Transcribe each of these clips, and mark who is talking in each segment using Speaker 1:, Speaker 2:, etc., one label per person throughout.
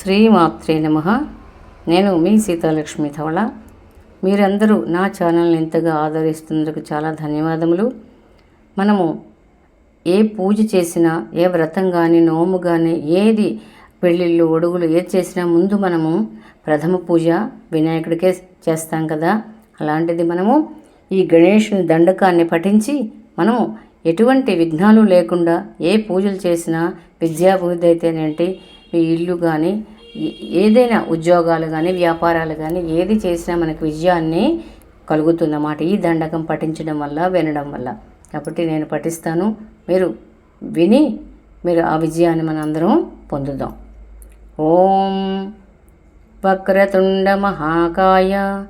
Speaker 1: శ్రీమాత్రే నమ. నేను మీ సీతాలక్ష్మి ధవళ. మీరందరూ నా ఛానల్ని ఎంతగా ఆదరిస్తున్నందుకు చాలా ధన్యవాదములు. మనము ఏ పూజ చేసినా ఏ వ్రతం కానీ నోము కానీ ఏది పెళ్ళిళ్ళు ఒడుగులు ఏది చేసినా ముందు మనము ప్రథమ పూజ వినాయకుడికే చేస్తాం కదా. అలాంటిది మనము ఈ గణేషుని దండకాన్ని పఠించి మనము ఎటువంటి విఘ్నాలు లేకుండా ఏ పూజలు చేసినా విద్యాభివృద్ధి అయితేనేంటి మీ ఇల్లు కానీ ఏదైనా ఉద్యోగాలు కానీ వ్యాపారాలు కానీ ఏది చేసినా మనకు విజయాన్ని కలుగుతుందన్నమాట. ఈ దండకం పఠించడం వల్ల వినడం వల్ల. కాబట్టి నేను పఠిస్తాను. మీరు విని మీరు ఆ విజయాన్ని మనందరం పొందుదాం. ఓం వక్రతుండ మహాకాయ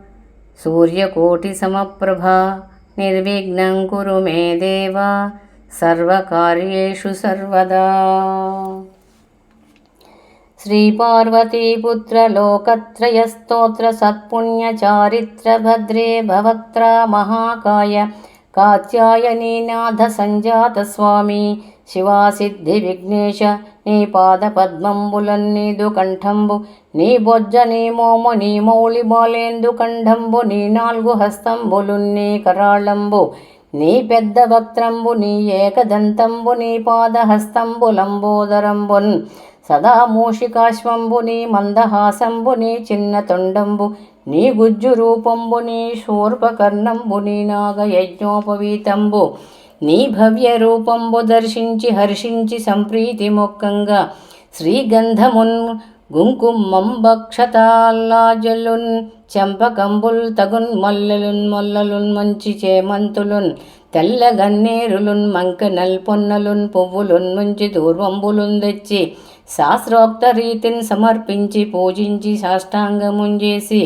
Speaker 1: సూర్యకోటి సమప్రభ నిర్విఘ్నం కురు మే దేవ సర్వకార్యేషు సర్వదా. श्रीपार्वतीपुत्रलोकत्रयस्तोत्र सत्पुण्यचारित्रभद्रे भवक्त्रा महाकाय कात्यायनीनाथसञ्जातस्वामी శివాసిద్ధివిఘ్నేశ నీ పాదపద్మంబులన్నీదు కంఠంబు నీ బొజ్జ నీ మోము నీ మౌళి బాలేందు కంఠంబు నీ నాలుగు హస్తంబులు నీ కరాళంబు నీ పెద్ద వక్త్రంబు నీ ఏకదంతంబు నీ పాదహస్తంబు లంబోదరంబున్ సదా మూషికాశ్వంబుని మందహాసంబుని నీ చిన్న తొండంబు నీ గుజ్జు రూపంబుని శూర్పకర్ణంబుని నాగయజ్ఞోపవీతంబు నీ భవ్య రూపంబు దర్శించి హర్షించి సంప్రీతి మొక్కంగా శ్రీగంధమున్ గుంకుమం బక్షతాల్లాజలున్ చెంపకంబుల్ తగున్ మల్లెలున్ మొల్లలున్ మంచి చేమంతులున్ తెల్ల గన్నేరులున్ మంక నల్పొన్నలున్ పువ్వులున్ ముంచి దూర్వంబులున్ తెచ్చి శాస్త్రోక్త రీతిని సమర్పించి పూజించి సాష్టాంగముంజేసి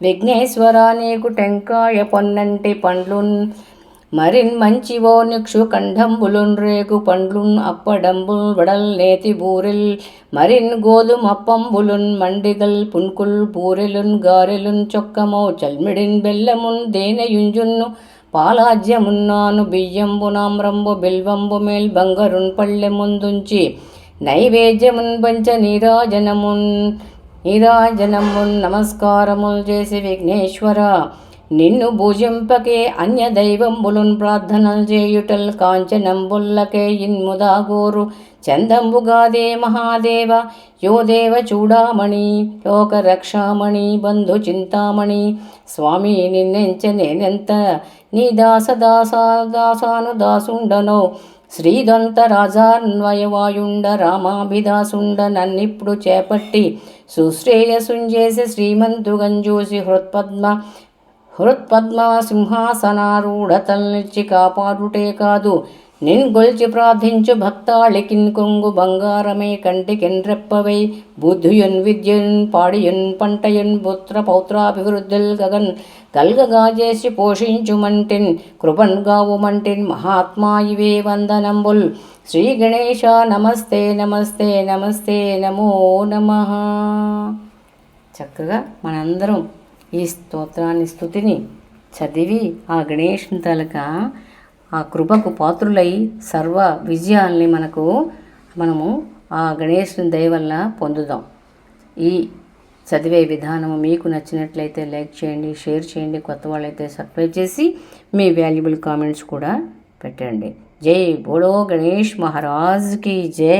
Speaker 1: విఘ్నేశ్వర నీకు టెంకాయ పొన్నంటి పండ్లున్ మరిన్ మంచివో నిక్షు కండంబులున్ రేగు పండ్లున్ అప్పడంబుల్ వడల్ నేతి బూరెల్ మరిన్ గోధుమప్పంబులున్ మండిగల్ పున్కుల్ బూరెలున్ గారెలున్ చొక్కమో చల్మిడిన్ బెల్లమున్ దేనయుంజున్ను పాలాజ్యమున్నాను బియ్యంబు నామ్రంబు బిల్వంబు మేల్ బంగరున్ పళ్ళె ముందుంచి నైవేద్యమున్ పంచ నీరాజనమున్ నీరాజనమున్ నమస్కారముల్ చేసి విఘ్నేశ్వర. నిన్ను భుజింపకే అన్య దైవంబులున్ ప్రార్థనలు చేయుటల్ కాంచనంబుల్లకే ఇన్ముదాగోరు. చందంబుగాదే మహాదేవ యోదేవ చూడామణి లోక రక్షామణి బంధు చింతామణి. స్వామి నిన్నెంచ నేనెంత నీ దాస దాసా దాసాను దాసుండనో శ్రీదొంత రాజాన్వయవాయుండ రామాభిదాసుండ నన్నిప్పుడు చేపట్టి సుశ్రేయసుంజేసి శ్రీమంతుగంజూసి హృత్పద్మ హృత్పద్మ సింహాసనారూఢతల్నిచ్చి కాపాడుటే కాదు. నిన్ గొల్చి ప్రార్థించు భక్తాళికిన్ కొంగు బంగారమే కంటికిన్ రెప్పవై బుద్ధియున్ విద్యున్ పాడియున్ పంటయున్ పుత్ర పౌత్రాభివృద్ధుల్ గగన్ కల్గగా చేసి పోషించుమంటిన్. కృపన్ గావుమంటిన్ మహాత్మా ఇవే వందనంబుల్. శ్రీ గణేశ నమస్తే నమస్తే నమస్తే నమో నమ. చక్కగా మనందరం ఈ స్తోత్రాన్ని స్థుతిని చదివి ఆ గణేష్ తలక ఆ కృపకు పాత్రులై సర్వ విజయాల్ని మనకు మనము ఆ గణేష్ని దయ వల్ల పొందుదాం. ఈ చదివే విధానం మీకు నచ్చినట్లయితే లైక్ చేయండి షేర్ చేయండి కొత్త వాళ్ళైతే సబ్స్క్రైబ్ చేసి మీ వాల్యుబుల్ కామెంట్స్ కూడా పెట్టండి. జై బోడో గణేష్ మహారాజ్కి జై.